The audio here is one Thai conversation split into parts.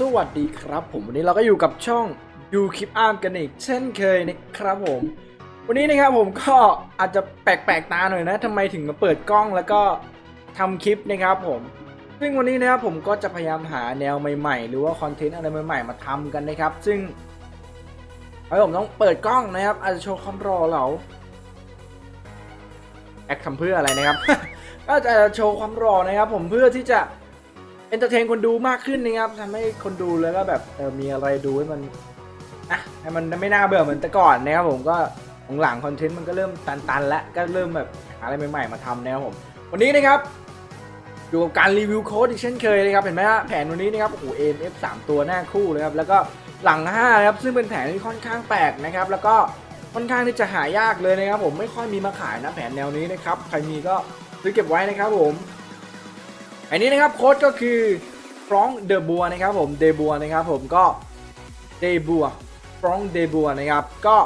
สวัสดีครับผมวันนี้เราก็อยู่กับช่องดูคลิปอาร์มกันอีกเช่นเคยนะครับผม วันนี้นะครับผมก็อาจจะแปลกๆตาหน่อยนะทำไมถึงมาเปิดกล้องแล้วก็ทำคลิปนะครับผม ซึ่งวันนี้นะครับผมก็จะพยายามหาแนวใหม่ๆ หรือว่าคอนเทนต์อะไรใหม่ๆ มาทำกันนะครับ ซึ่งให้ผมต้องเปิดกล้องนะครับ อาจจะโชว์ความรอเราแอคทำเพื่ออะไรนะครับ ก็จะโชว์ความรอนะครับ ผมเพื่อที่จะ อนเตอร์เทนคนดูมากขึ้นนะครับทำให้คนดูแล้วก็แบบเออมีอะไรดูให้มันอะให้มันไม่น่าเบื่อเหมือนแต่ก่อนนะครับผมก็หลังคอนเทนต์มันก็เริ่มตันๆ แล้วก็เริ่มแบบหาอะไรใหม่ๆมาทำนะครับผม วันนี้นะครับอยู่กับการรีวิวโค้ดอีกเช่นเคยเลยครับเห็นไหมฮะแผนวันนี้นะครับโอ้โห AMF 3 ตัวหน้าคู่เลยครับแล้วก็หลัง5นะครับซึ่งเป็นแผนที่ค่อนข้างแปลกนะครับแล้วก็ค่อนข้างที่จะหายากเลยนะครับผมไม่ค่อยมีมาขายนะแผนแนวนี้นะครับใครมีก็ซื้อเก็บไว้นะครับผม อันนี้นะครับโค้ดก็คือฟรองเดบัวนะครับผมเดบัวนะครับผมก็เดบัวฟรองเดบัวนะครับก็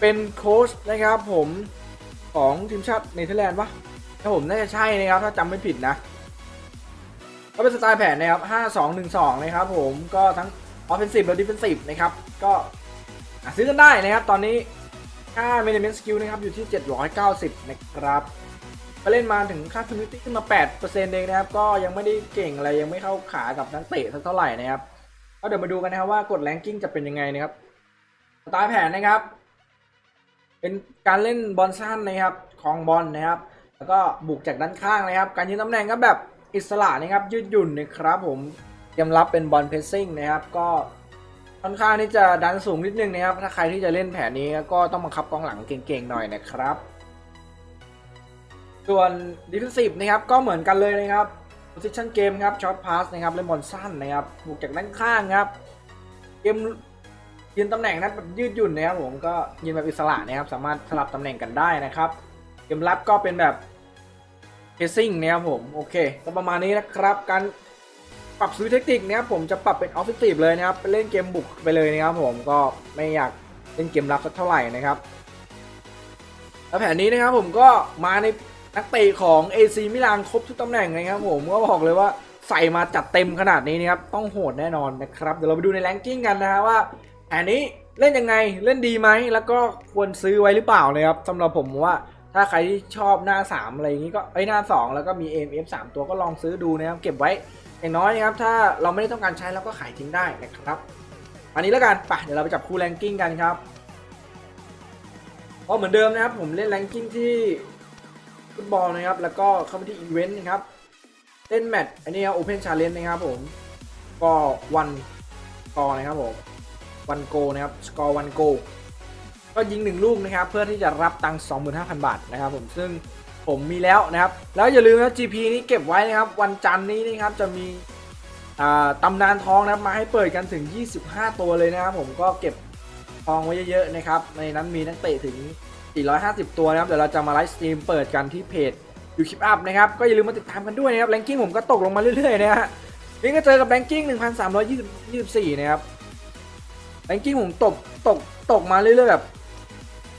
เป็นโค้ชนะครับผมของทีมชาติเนเธอร์แลนด์ปะถ้าผมน่าจะใช่นะครับถ้าจำไม่ผิดนะ ก็เป็นสไตล์แผนนะครับ 5-2-1-2 นะครับผมก็ทั้ง offensive และ defensive นะครับก็ซื้อกันได้นะครับ ตอนนี้ค่า management skill นะครับอยู่ที่ 790 นะครับ ก็เล่นมาถึงค่า community ขึ้นมา 8%เองนะครับ ก็ยังไม่ได้เก่งอะไรยังไม่เข้าขากับนักเตะสักเท่าไหร่นะครับก็เดี๋ยวมาดูกันนะครับว่ากด ranking จะเป็นยังไงนะครับสไตล์แผนนะครับ เป็นการเล่นบอลสั้นนะครับครองบอลนะครับ แล้วก็บุกจากด้านข้างนะครับ การยืนตำแหน่งก็แบบอิสระนะครับยืดหยุ่นนะครับ ผมเตรียมรับเป็นบอลเพสซิ่งนะครับ ก็ค่อนข้างที่จะดันสูงนิดนึงนะครับ ถ้าใครที่จะเล่นแผนนี้ก็ต้องบังคับกองหลังเก่งๆหน่อยนะครับ ส่วน defensive นะครับก็เหมือนกันเลยนะครับ position game ครับ short pass นะครับเล่นบอลสั้นนะครับบุกจากด้านข้างครับเกมยืนตำแหน่งนั้นแบบยืดหยุ่นนะครับผมก็ยืนแบบอิสระนะครับ สามารถสลับตำแหน่งกันได้นะครับเกมรับก็เป็นแบบเพซซิ่งนะครับผมโอเคก็ประมาณนี้นะครับการปรับซื้อเทคนิคนะครับผมจะปรับเป็นออฟฟิศเลยนะครับไปเล่นเกมบุกไปเลยนะครับผมก็ไม่อยากเล่นเกมรับสักเท่าไหร่นะครับแล้วแผนนี้นะครับผมก็มาใน นักเตะของ AC มิลานครบทุกตำแหน่งนะครับผมก็บอกเลยว่าใส่มาจัดเต็มขนาดนี้นะครับต้องโหดแน่นอนนะครับเดี๋ยวเราไปดูในแรงกิ้งกันนะฮะว่าแผนนี้เล่นยังไงเล่นดีไหมแล้วก็ควรซื้อไว้หรือเปล่านะครับสำหรับผมว่าถ้าใครที่ชอบหน้า 3 อะไรอย่างนี้ก็ไอหน้า 2 แล้วก็มี AMF 3 ตัวก็ลองซื้อดูนะครับเก็บไว้อย่างน้อยนะครับถ้าเราไม่ได้ต้องการใช้เราก็ขายทิ้งได้นะครับ อันนี้แล้วกันไปเดี๋ยวเราไปจับคู่แรงกิ้งกันครับก็เหมือนเดิมนะครับผมเล่นแรงกิ้งที่ ฟุตบอลนะครับ แล้วก็เข้าไปที่อีเวนต์นะครับเล่นแมตช์อันนี้ครับโอเพนชาเลนจ์นะครับผมก็วันกอนะครับผมวันโกนะครับสกอร์วันโกก็ยิงหนึ่งลูกนะครับ เพื่อที่จะรับตังค์25,000 บาทนะครับผมซึ่งผมมีแล้วนะครับ แล้วอย่าลืมนะ GP นี้เก็บไว้นะครับ วันจันทร์นี้นะครับจะมีตำนานทองนะครับมาให้เปิดกันถึง 25 ตัวเลยนะครับผมก็เก็บทองไว้เยอะๆนะครับ ในนั้นมีนักเตะถึง 450 ตัวนะครับเดี๋ยวเราจะมาไลฟ์สตรีมเปิดกันที่เพจยูคลิปอัพนะครับก็อย่าลืมมาติดตามกันด้วยนะครับแรงกิ้งผมก็ตกลงมาเรื่อยๆนะฮะนี่ก็เจอกับแรงกิ้ง1,324 นะครับแรงกิ้งผมตกตกตกมาเรื่อยๆแบบ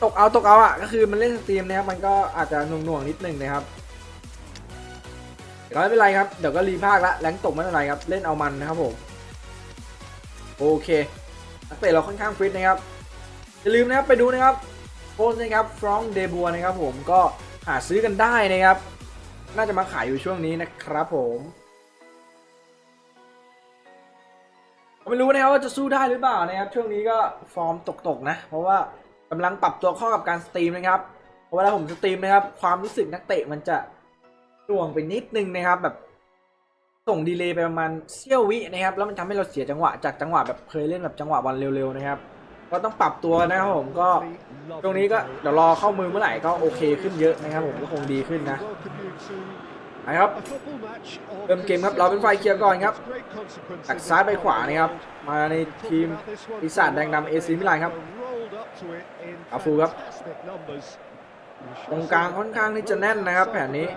ตกเอาตกเอาอะก็คือมันเล่นสตรีมนะครับมันก็อาจจะหน่วงๆนิดนึงนะครับแต่ก็ไม่เป็นไรครับเดี๋ยวก็รีภาคละแรงตกไม่เป็นไรครับเล่นเอามันนะครับผมโอเคนักเตะเราค่อนข้างฟิตนะครับอย่าลืมนะครับไปดูนะครับ โพสต์นะครับฟรองเดบัวนะครับผมก็หาซื้อกันได้นะครับ น่าจะมาขายอยู่ช่วงนี้นะครับผมไม่รู้นะครับว่าจะสู้ได้หรือเปล่านะครับ ช่วงนี้ก็ฟอร์มตกๆนะ เพราะว่ากำลังปรับตัวเข้ากับการสตรีมนะครับเพราะเวลาผมสตรีมนะครับ ความรู้สึกนักเตะมันจะห่วงไปนิดนึงนะครับ แบบส่งดีเลย์ไปประมาณเสี้ยววินะครับ แล้วมันทำให้เราเสียจังหวะจากจังหวะแบบเคยเล่นแบบจังหวะบอลเร็วๆนะครับ ก็ต้องปรับตัวนะครับผมก็ช่วงนี้ก็เดี๋ยวรอเข้ามือเมื่อไหร่ก็โอเคขึ้นเยอะนะครับผมก็คงดีขึ้นนะนะครับเริ่มเกมครับเราเป็นไฟเคลียร์ก่อนครับจากซ้ายไปขวานะครับ มาในทีมปีศาจแดงดำเอซีมิลานครับอาฟูครับตรงกลางค่อนข้างที่จะแน่นนะครับ แผนนี้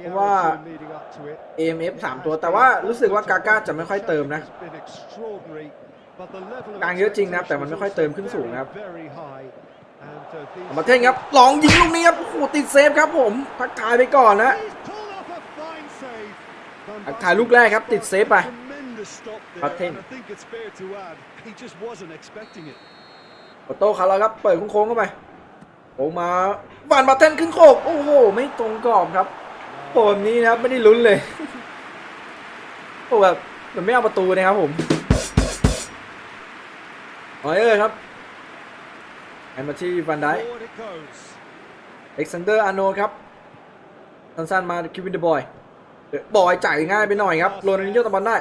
เพราะว่า AMF 3 ตัวแต่ว่ารู้สึกว่ากาก้าจะไม่ค่อยเติมนะ กลางเยอะจริงนะครับ แต่มันไม่ค่อยเติมขึ้นสูงนะครับเอามาเท่งครับลองยิงลูกนี้ครับโอ้โหติดเซฟครับผมทักทายไปก่อนนะทักทายลูกแรกครับติดเซฟไป a stop there, Martin. and I think it's fair to add he just wasn't expecting it. โอโต้คาร์ลครับเปิดโค้งๆเข้าไปโค้งมาบานมาเทนขึ้นโคกโอ้โหไม่ตรงกรอบครับโอ้แบบนี้นะครับไม่ได้ลุ้นเลยโอ้แบบเหมือนไม่เอาประตูนะครับผม ออยเออร์ครับให้มาที่ฟันได Forward it goes. เอ็กซานเดอร์อาร์โนครับสั้นๆมาคิวินเดบอยบอยจ่ายง่ายไปหน่อยครับโรนัลดินโญ่ตะบอลได้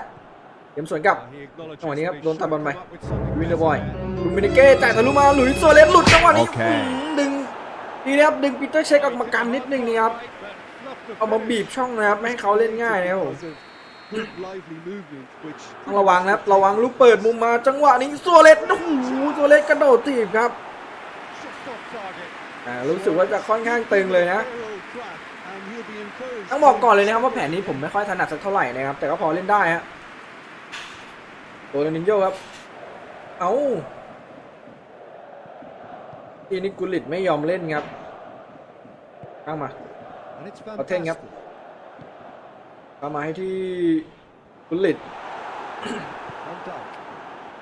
เกมสวนกลับ He acknowledges จังหวะนี้ครับ that โดน he ตัดบอลไป should come up with something วินเดอร์บอย better ลูมินิเก้จ่ายทะลุมาหลุยส์โซเลสหลุดจังหวะนี้โอเคอื้อหือดึงนี่นะครับดึงปีเตอร์เช็คออกมากันนิดนึงนี่ครับ there. เอามาบีบช่องนะครับไม่ให้เขาเล่นง่ายนะครับ ผม Good lively movement, which ต้องระวังนะครับระวังลูกเปิดมุมมาจังหวะนี้โซเลสโอ้โหโซเลสกระโดดถีบครับ should stop target. อ่ารู้สึกว่าจะค่อนข้างตึงเลยนะ Aerial crack, and he'll be encouraged ต้องบอกก่อนเลยนะครับว่าแผนนี้ผมไม่ค่อยถนัดสักเท่าไหร่นะครับ แต่ก็พอเล่นได้ฮะโรนัลดินโญ่ครับ เอาทีนี้กุลิตไม่ยอมเล่นครับตั้งมา And it's Martin, yep. fantastic. เข้ามาให้ที่กุลิต Van Dijk.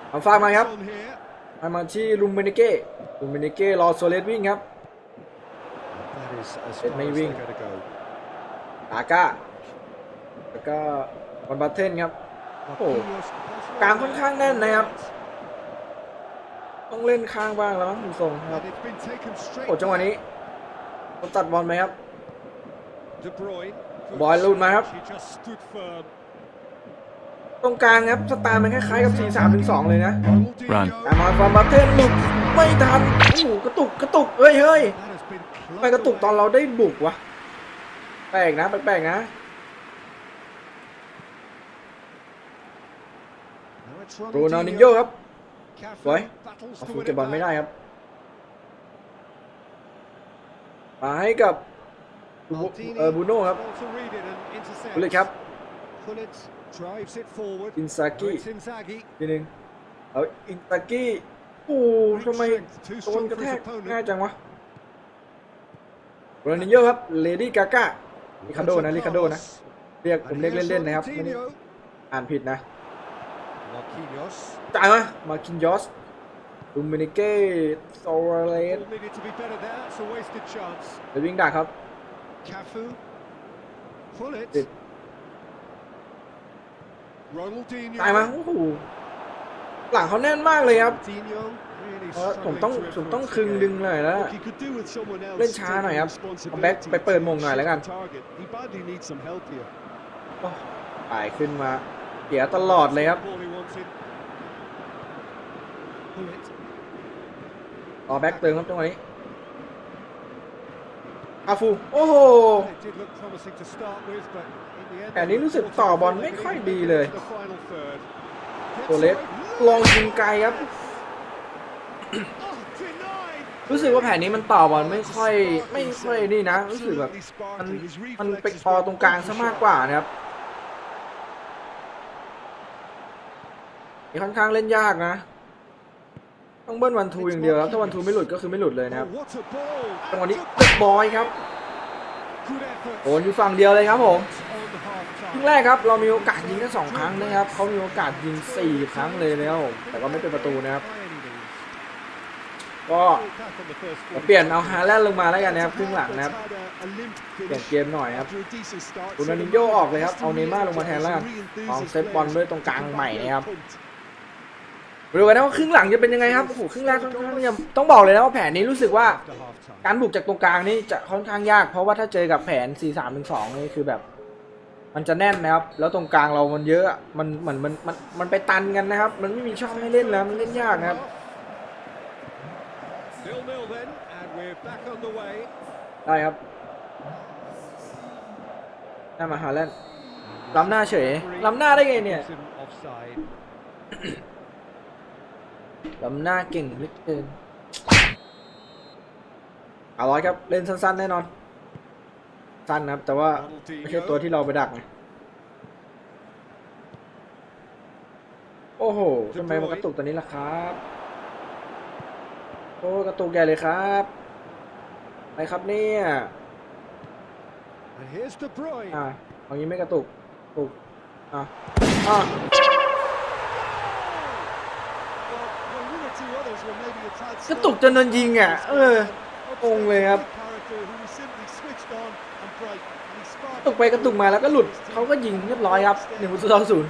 เอาฟากมาครับ On here. ให้มาที่ลุมเบเนเก้ลุมเบเนเก้รอโซเลสวิ่งครับ That is as It far may as wing. they're gonna go. ตาก้าแล้วก็บอลบัตเทนครับ Oh. Marquinhos, that's กลาง well ค่อน there. ข้างแน่นนะครับต้องเล่นข้างบ้างแล้วมั้งดูทรงครับ And it's been taken straight โอ้จังหวะนี้เขาตัดบอลไหมครับ De Bruyne. Good บอลหลุดมาครับ He just stood firm. ตรงกลางครับสไตล์มันคล้ายๆกับ 4 3 1 2 เลยนะ Ronaldinho. Run. แต่มาฟอร์มบัตเทนหลุดไม่ทันโอ้โหกระตุกกระตุกเฮ้ยเฮ้ย That has been ทำไมกระตุกตอนเราได้บุกวะแปลกนะแปลกๆนะ Now it's โรนัลดินโญ่ครับ Cafu สวย battles เอา to ฟู win เก็ it บบอลไม่ back. ได้ครับ มาให้กับบู Maldini เออบูโน่ครับ able to read it and intercept. บุลิตครับ Gullit drives it forward. อินซา Now กิ it's Inzaghi. ทีหนึงเอาอินตากี้โอ้โหทำไมโดนกระแทกง่ายจังวะโรนัลดินโญ่ครับเลดี้กาก้าริคาโดนะริคาโดนะเรียกผมเรียกเล่นๆนะครับไม่ได้ Coutinho. อ่านผิดนะ Marquinhos. จ่ายมามาคินยอสลูมินิเก้โซเรส Ball needed to be better there. It's a wasted chance. เดยววิ่งดักครับ Cafu. Gullit. ติด Ronaldinho. จ่ายมาโอ้โหหลังเขาแน่นมากเลยครับ Coutinho really เพราะผม struggling ต้อง to ผมต้อง influence คึง the ดึง game. หน่อยแล้ว Look, he could do with someone else เล่นช้าหน่อยครับ taking เอาแบ็คไปเปิดมงหน่อยแล้วกัน responsibility to target. He badly needs some help here. โอ้ตายขึ้นมาเสียตลอดเลยครับ Ball he wanted. Gullit. ต่อแบ็คเติมครับจังหวะนี้ อาฟู โอ้โห It did look promising to start with, but in the end, แต่นี้รู้สึกต่อบอลไม่ค่อยดีเลย The final third. ตัวเล็กลองยิงไกลครับ Oh, denied. รู้สึกว่าแผนนี้มันต่อบอลไม่ค่อยไม่ค่อยนี่นะ รู้สึกแบบมันมันไปพอตรงกลางซะมากกว่านะครับนี่ค่อนข้างเล่นยากนะต้องเบิ้ลวันทูอย่างเดียวครับถ้าวันทูไม่หลุดก็คือไม่หลุดเลยนะครับ Oh, what a ball. จังหวะนี้ And เด็ก บอยครับโอนอยู่ฝั่งเดียวเลยครับผมครึ่งแรกครับเรามีโอกาสยิงแค่สองครั้งนะครับเขามีโอกาสยิงสี่ครั้งเลยนะครับผมแต่ก็ไม่เป็นประตูนะครับ ก็เปลี่ยนเอาฮาแลนด์ลงมาแล้วกันนะครับครึ่งหลังนะครับเปลี่ยนเกมหน่อยครับ after a decent start. โรนัลดินโญ่ออกเลยครับเอาเนม่าลงมาแทนแล้วกันลองเซตบอลด้วยตรงกลางใหม่นะครับ ดูกันนะว่าครึ่งหลังจะเป็นยังไงครับโอ้โหครึ่งแรกค่อนข้างที่จะต้องบอกเลยนะว่าแผนนี้รู้สึกว่าการบุกจากตรงกลางนี่จะค่อนข้างยาก เพราะว่าถ้าเจอกับแผน 4 3 1 2นี่คือแบบ มันจะแน่นนะครับ แล้วตรงกลางเรามันเยอะมันเหมือนมันมันมันไปตันกันนะครับ มันไม่มีช่องให้เล่นแล้วมันเล่นยากนะครับได้ครับหน้ามาฮาแลนด์ล้ำหน้าเฉยล้ำหน้าได้ไงเนี่ย ล้ำหน้าเก่งเหลือเกินเอาร้อยครับ เล่นสั้นๆ แน่นอน สั้นนะครับ แต่ว่าไม่ใช่ตัวที่เราไปดักไงโอ้โหทำไมมันกระตุกตัวนี้ล่ะครับ โอ้กระตุกใหญ่เลยครับอะไรครับเนี่ย And here's De Bruyne. อ่าเอางี้ไม่กระตุกตุกอะอะ กระตุกจนโดนยิงอะ เอองงเลยครับ character who was simply switched on and bright and he ก sparked ระตุกไปกระตุกมาแล้วก็หลุดเขาก็ยิงเรียบร้อยครับหนึ่งประตูต่อศูนย์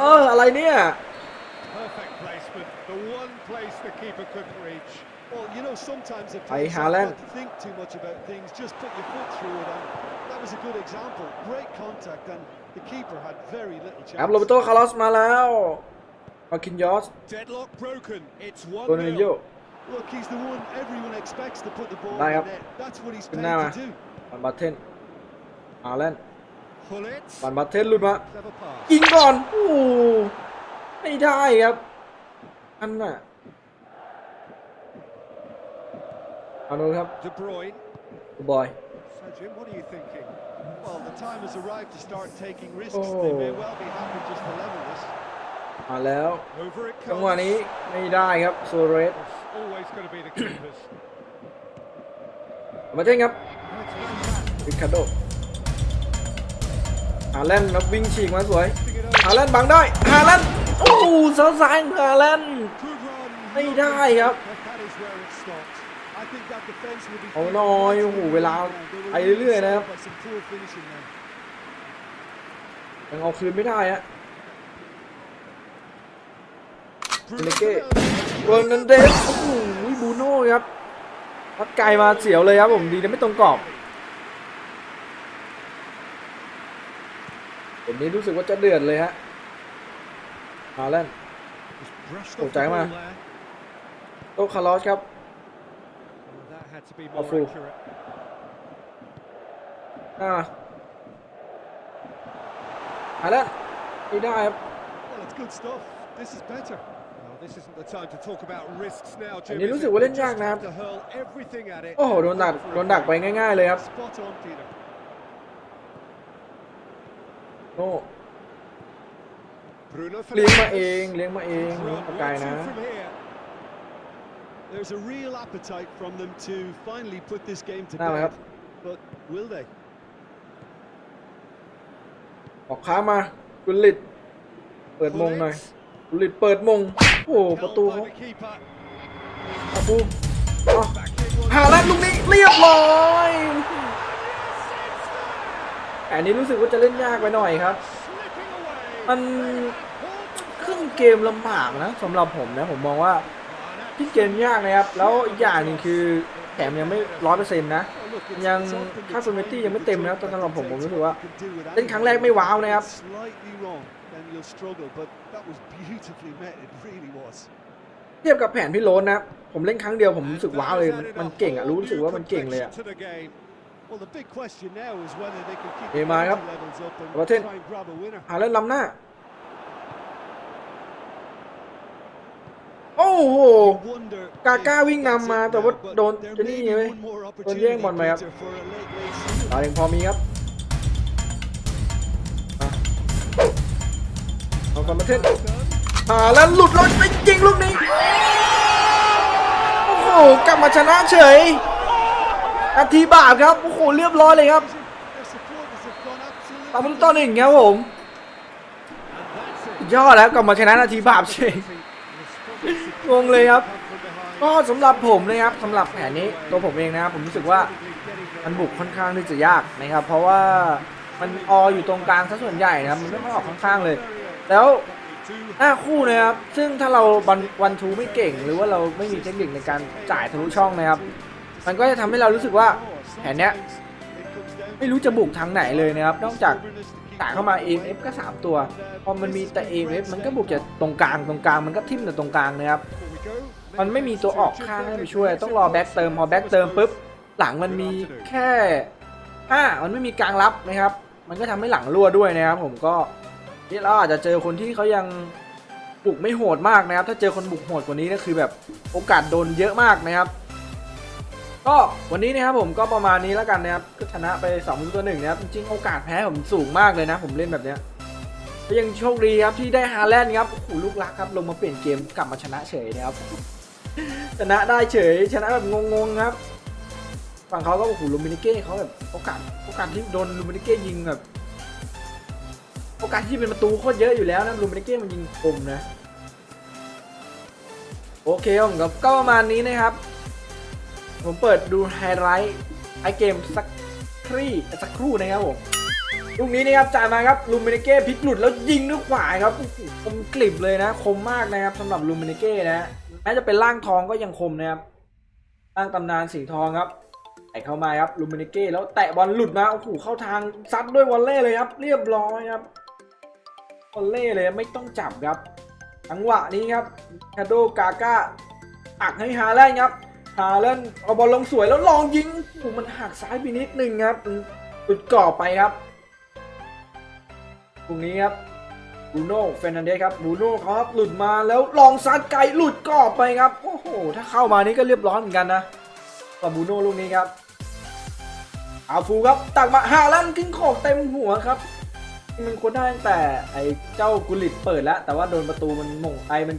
เอออะไรเนี่ย Perfect placement, the one place the keeper couldn't reach. Well, you know, sometimes if Hey, players Haaland. not to think too much about things, just put your foot through it, and that was a good example. Great contact, and the keeper had very little ครับ chance. โรเบโตคาร์ลอสมาแล้ว มาคินยอส Deadlock broken. It's โรนัลโย 1 Look, he's the one everyone expects to put the ball in Đây the không? net. That's what he's Bên paid nào to à? do. บันบาเทนอาแลนด์ Hullet. บันบาเทนหลุดมา Clever pass. ยิงก่อน โอ้โหไม่ได้ครับ อันน่ะเอาดูครับ De Bruyne. บอย So, Jim, what are you thinking? Well, the time has arrived to start taking risks. Oh. They may well be happy just to level this. มาแล้ว Over it จังหวะ comes. นี้ไม่ได้ครับโซเรส It's always going to be the keepers. มาเท่งครับริคาร์โดฮาแลนด์แล้ววิ่งฉีกมาสวยฮาแลนด์บังได้ฮาแลนด์โอ้โหเสาซ้ายของฮาแลนด์ Good run. ไม่ได้ครับ But that is where it stopped. I think that defense will be เอาหน่อยโอ้โหเวลาไปเรื่อยๆนะครับ By some poor finishing there. ยังเอาคืนไม่ได้ฮะ เนเก้เวอร์นันเดสโอ้โหบูโน่ครับพัดไกลมาเสียวเลยครับผมดีนะไม่ตรงกรอบผมนี้รู้สึกว่าจะเดือดเลยฮะฮาแลนด์ Just brushed Ủa, off the trái ball mà. there. โตคาร์ลอสครับ And that had to be Ở more phù. accurate. อ่าฮาแลนด์ไม่ได้ครับ Well, it's good stuff. This is better. อัน Jim. นี้ is รู้ it? สึกว่าเล่น They ยาก just นะครับ have to hurl everything at it โอ้โหโดนดัก and โดนดักไปง่าย ๆเลยครับ Spot on, Peter. โน่ Bruno เลี้ยงมาเอ Fernandes. งเลี้ยงมาเอง Run ปากไกล one, นะ two from here. There's a real appetite from them to finally put this game to ได้ไหมครับ bed. But will they? ออกค้ามากุลิตเปิดมงหน่อย Hullet, กุลิตเปิดมง โอ้ประตูเขา the keeper. อาบูอ๋อหาแลนด์ลูกนี้เรียบร้อยแอันนี้รู้สึกว่าจะเล่นยากไปหน่อยครับ มันครึ่งเกมลำบากนะสำหรับผมนะผมมองว่าที่เกมยากนะครับ แล้วอีกอย่างหนึ่งคือแถมยังไม่ร้อยเปอร์เซ็นต์นะ ยังค่า the ฟูมิตี้ยังไม่เต็มนะครับต่ the สำหรับผมผมรู้สึกว่าเล่นครั้งแรกไม่ว้าวนะครับ then you'll struggle, but that was beautifully met. It really was. เทียบกับแผนพี่โรนนะ ผมเล่นครั้งเดียวผมรู้สึกว้าวเลย มันมันเก่งอะรู้สึกว่ามันเก่งเลยอะ To the game. Well, the big question now is whether they can keep เอ the มาครับ energy levels up and ประเทศ try and grab a winner. หาเล่นล้ำหน้า โอ้โห Wonder กาก้า if วิ่ง that's นำมา it แต่ว่า now, but โดน there จะ may นี่ be ไง one more โดนแย่ง opportunity, บอลไปครับ Peter, for a late, late season. ตาเองพอมีครับ เอากลับมาเท่นหาแล้วหลุดรถไปยิงลูกนี้ โอ้โห กลับมาชนะเฉยนาทีบาปครับ โอ้โห เรียบร้อยเลยครับตามต่อหนึ่งครับผมยอดแล้วกลับมาชนะนาทีบาปเฉยงงเลยครับ ก็สำหรับผมนะครับสำหรับแผนนี้ตัวผมเองนะครับผมรู้สึกว่ามันบุกค่อนข้างที่จะยากนะครับ เพราะว่ามันอออยู่ตรงกลางซะส่วนใหญ่นะครับมันไม่ค่อยออกข้างๆเลย แล้วหน้าคู่นะครับซึ่งถ้าเราวันวันทูไม่เก่ง หรือว่าเราไม่มีเทคนิคในการจ่ายทะลุช่องนะครับ มันก็จะทำให้เรารู้สึกว่าแผนเนี้ยไม่รู้จะบุกทางไหนเลยนะครับ นอกจากจ่าเข้ามาเองเอฟก็สามตัวพอมันมีแต่เอฟมันก็บุกจากตรงกลางตรงกลางมันก็ทิ่มแต่ตรงกลางนะครับมันไม่มีตัวออกข้างให้ไปช่วย ต้องรอแบ็กเติมพอแบ็กเติมปุ๊บหลังมันมีแค่ห้ามันไม่มีกลางรับนะครับ มันก็ทำให้หลังรั่วด้วยนะครับ ผมก็ นี่เราอาจจะเจอคนที่เขายังบุกไม่โหดมากนะครับ ถ้าเจอคนบุกโหดกว่านี้ก็คือแบบโอกาสโดนเยอะมากนะครับ ก็วันนี้นะครับผมก็ประมาณนี้แล้วกันนะครับก็ชนะไป2องตัวหนึ่งนะครับจริงๆโอกาสแพ้ผมสูงมากเลยนะผมเล่นแบบเนี้ยก็ยังโชคดีครับที่ได้ฮาแลนด์ครับโอ้โหลูกรักครับลงมาเปลี่ยนเกมกลับมาชนะเฉยนะครับชนะได้เฉยชนะแบบงงๆครับ ฝั่งเขาก็โอ้โหลูมินิเก้เขาแบบโอกาสโอกาสที่โดนลูมินิเก้ยิงแบบ โอกาสที่เป็นประตูโคตรเยอะอยู่แล้วนะลูมินิเก้มันยิงคมนะ โอเคผมก็ก็ประมาณนี้นะครับ ผมเปิดดูไฮไลท์ไอเกมสักครี่สักครู่นะครับผมลูกนี้นะครับจ่ายมาครับลูมิเนเก้พลิกหลุดแล้วยิงด้วยขวาครับคมกลิบเลยนะ คมมากนะครับสำหรับลูมิเนเก้นะแม้จะเป็นร่างทองก็ยังคมนะครับร่างตำนานสีทองครับใส่เข้ามาครับลูมิเนเก้แล้วแตะบอลหลุดมาโอ้โหเข้าทางซัดด้วยวอลเล่เลยครับ เรียบร้อยครับ วอลเล่เลยไม่ต้องจับครับจังหวะนี้ครับคาโดกาก้าตักให้ฮาแลนครับฮาแลนเอาบอลลงสวยแล้วลองยิงโอ้มันหักซ้ายไปนิดนึงครับหลุดกรอบไปครับตรงนี้ครับบูโน่เฟรนันเดสครับบูโน่เขาครับหลุดมาแล้วลองซัดไกลหลุดกรอบไปครับโอ้โหถ้าเข้ามานี่ก็เรียบร้อยเหมือนกันนะกับบูโน่ลูกนี้ครับอาฟูครับตักมาฮาแลนด์ขึ้นขอกเต็มหัวครับ มันควรได้ตั้งแต่ไอ้เจ้ากุลิตเปิดแล้ว แต่ว่าโดนประตูมันหม่งไอมัน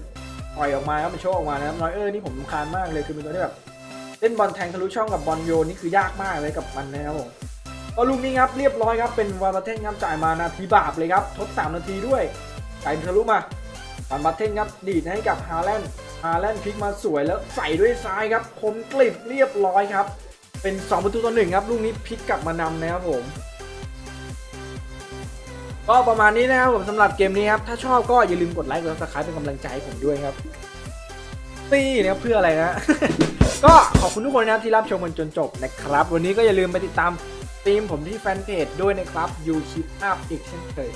ปล่อยออกมาครับมันโชว์ออกมานะครับน้อยเออร์นี่ผมรำคาญมากเลยคือเป็นตัวที่แบบเล่นบอลแทงทะลุช่องกับบอลโยนนี่คือยากมากเลยกับมันนะครับผมก็ลูกนี้ครับเรียบร้อยครับเป็นวาบาเทนครับจ่ายมานาทีบาปเลยครับทด 3 นาทีด้วยจ่ายทะลุมาวันบาเทนครับดีดให้กับฮาแลนด์ฮาแลนด์พลิกมาสวยแล้วใส่ด้วยซ้ายครับคมกลิบเรียบร้อยครับเป็น 2 ประตูต่อหนึ่งครับลูกนี้พลิกกลับมานำนะครับผม ก็ประมาณนี้นะครับผมสำหรับเกมนี้ครับ ถ้าชอบก็อย่าลืมกดไลค์กด subscribe เป็นกำลังใจให้ผมด้วยครับนี่นะครับเพื่ออะไรนะ ก็ขอบคุณทุกคนนะครับที่รับชมกันจนจบนะครับ วันนี้ก็อย่าลืมไปติดตามทีมผมที่แฟนเพจด้วยนะครับยูชิปอัพอีกเช่นเคย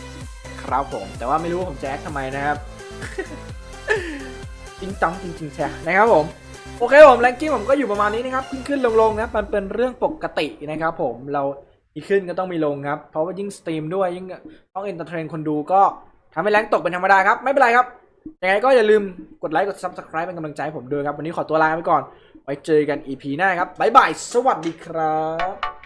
ครับผม แต่ว่าไม่รู้ว่าผมแจะแอคทำไมนะครับจริงจังจริงๆแช่นะครับผมโอเคผมแรงกิ้งผมก็อยู่ประมาณนี้นะครับ ขึ้นขึ้นลงลงๆนะมันเป็นเรื่องปกตินะครับผมเรา มีขึ้นก็ต้องมีลงครับ เพราะว่ายิ่งสตรีมด้วยยิ่งต้องเอนเตอร์เทนคนดูก็ทำให้แรงตกเป็นธรรมดาครับ ไม่เป็นไรครับ ยังไงก็อย่าลืมกดไลค์กด subscribe เป็นกำลังใจให้ผมด้วยครับ วันนี้ขอตัวลาไปก่อน ไว้เจอกัน EP หน้าครับบ๊ายบาย สวัสดีครับ